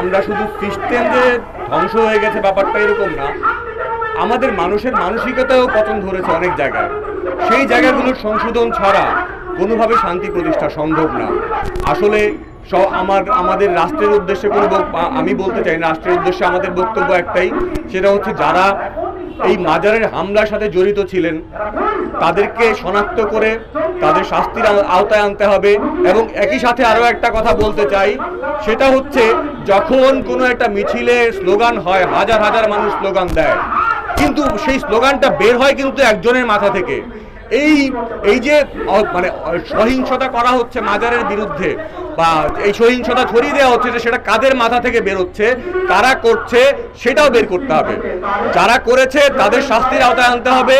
আমরা শুধু খ্রিস্টানদের ধ্বংস হয়ে গেছে, ব্যাপারটা এরকম না। আমাদের মানুষের মানসিকতাও পতন ধরেছে অনেক জায়গায়। সেই জায়গাগুলোর সংশোধন ছাড়া কোনোভাবে শান্তি প্রতিষ্ঠা সম্ভব না। আসলে আমার, আমাদের রাষ্ট্রের উদ্দেশ্যে কোনো আমি বলতে চাই রাষ্ট্রের উদ্দেশ্যে আমাদের বক্তব্য একটাই, সেটা হচ্ছে যারা এই মাজারের হামলার সাথে জড়িত ছিলেন। তাদেরকে শনাক্ত করে তাদের শাস্তির আওতায় আনতে হবে। এবং একই সাথে আরও একটা কথা বলতে চাই। সেটা হচ্ছে, যখন কোনো একটা মিছিলে স্লোগান হয়, হাজার হাজার মানুষ স্লোগান দেয়, কিন্তু সেই স্লোগানটা বের হয় কিন্তু একজনের মাথা থেকে। এই এই যে মানে সহিংসতা করা হচ্ছে মাজারের বিরুদ্ধে, বা এই সহিংসতা ছড়িয়ে দেওয়া হচ্ছে যে সেটা কাদের মাথা থেকে বেরোচ্ছে কারা করছে, সেটাও বের করতে হবে। যারা করেছে, তাদের শাস্তির আওতায় আনতে হবে,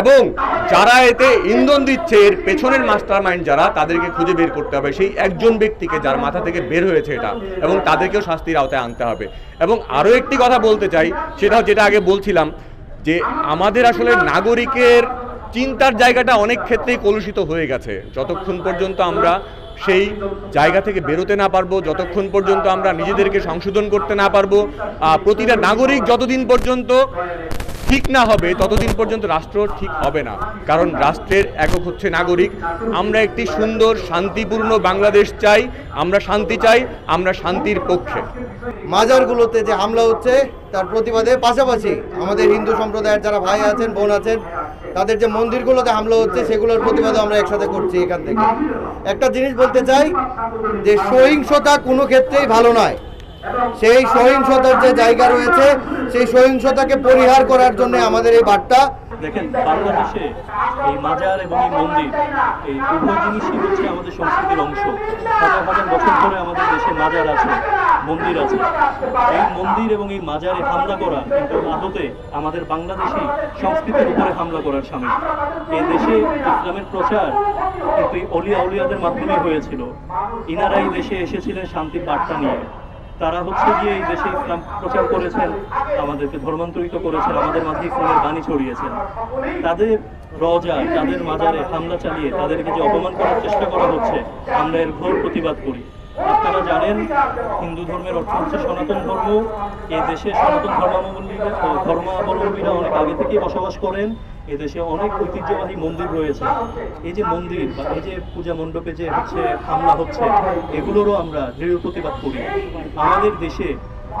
এবং যারা এতে ইন্ধন দিচ্ছে, এর পেছনের মাস্টার মাইন্ড যারা, তাদেরকে খুঁজে বের করতে হবে। সেই একজন ব্যক্তিকে যার মাথা থেকে বের হয়েছে এটা, এবং তাদেরকেও শাস্তির আওতায় আনতে হবে। এবং আরও একটি কথা বলতে চাই, সেটা যেটা আগে বলছিলাম, যে আমাদের আসলে নাগরিকের চিন্তার জায়গাটা অনেক ক্ষেত্রেই কলুষিত হয়ে গেছে। যতক্ষণ পর্যন্ত আমরা সেই জায়গা থেকে বেরোতে না পারব, যতক্ষণ পর্যন্ত আমরা নিজেদেরকে সংশোধন করতে না পারব প্রতিটা নাগরিক যতদিন পর্যন্ত ঠিক না হবে, ততদিন পর্যন্ত রাষ্ট্র ঠিক হবে না। কারণ রাষ্ট্রের একক হচ্ছে নাগরিক। আমরা একটি সুন্দর, শান্তিপূর্ণ বাংলাদেশ চাই, আমরা শান্তি চাই, আমরা শান্তির পক্ষে। মাজারগুলোতে যে হামলা হচ্ছে, তার প্রতিবাদে পাশাপাশি আমাদের হিন্দু সম্প্রদায়ের যারা ভাই আছেন, বোন আছেন তাদের যে মন্দিরগুলোতে হামলা হচ্ছে, সেগুলোর প্রতিবাদে আমরা একসাথে করছি এখান থেকে। একটা জিনিস বলতে চাই যে সহিংসতা কোনো ক্ষেত্রেই ভালো নয়। সেই সহিংসতার যে জায়গা রয়েছে, সেই সহিংসতাকে পরিহার করার জন্য আমাদের এই বার্তা। দেখেন, বাংলাদেশে এই মাজার এবং এই মন্দির, এই উভয় জিনিসই হচ্ছে আমাদের সংস্কৃতির অংশ। হাজার হাজার বছর ধরে আমাদের দেশে মাজার আছে। মন্দির আছে। এই মন্দির এবং এই মাজারে হামলা করা কিন্তু আদতে আমাদের বাংলাদেশি সংস্কৃতির উপরে হামলা করার সামিল। এই দেশে ইসলামের প্রচার কিন্তু এই অলিয়া অলিয়াদের মাধ্যমে হয়েছিল। ইনারাই দেশে এসেছিলেন শান্তি বার্তা নিয়ে। তারা হচ্ছে গিয়ে এই দেশে ইসলাম প্রচার করেছেন, আমাদেরকে ধর্মান্তরিত করেছেন, আমাদের মাঝে ইসলামের বাণী ছড়িয়েছেন। তাদের রজা, তাদের মাজারে হামলা চালিয়ে তাদেরকে যে অপমান করার চেষ্টা করা হচ্ছে, আমরা এর ঘোর প্রতিবাদ করি। আপনারা জানেন, হিন্দু ধর্মের অর্থ হচ্ছে সনাতন ধর্ম। এদেশে দেশে সনাতন ধর্মাবলম্বীরা ধর্মাবলম্বীরা অনেক আগে থেকেই বসবাস করেন। এদেশে অনেক ঐতিহ্যবাহী মন্দির রয়েছে। এই যে মন্দির বা এই যে পূজা মণ্ডপে যে হচ্ছে হামলা হচ্ছে, এগুলোরও আমরা দৃঢ় প্রতিবাদ করি। আমাদের দেশে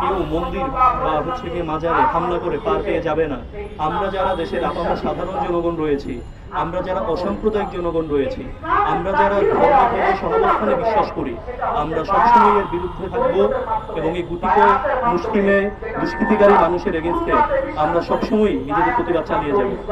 কেউ মন্দির বা হচ্ছে গিয়ে মাজারে হামলা করে পার পেয়ে যাবে না। আমরা যারা দেশের আপামর সাধারণ জনগণ রয়েছি, আমরা যারা অসাম্প্রদায়িক জনগণ রয়েছি, আমরা যারা সহাবস্থানে বিশ্বাস করি, আমরা সবসময় এর বিরুদ্ধে থাকব এবং এই গুটিক মুসলিমে দুষ্কৃতিকারী মানুষের এগেনস্টে আমরা সবসময় নিজেদের প্রতিবাদ চালিয়ে যাব।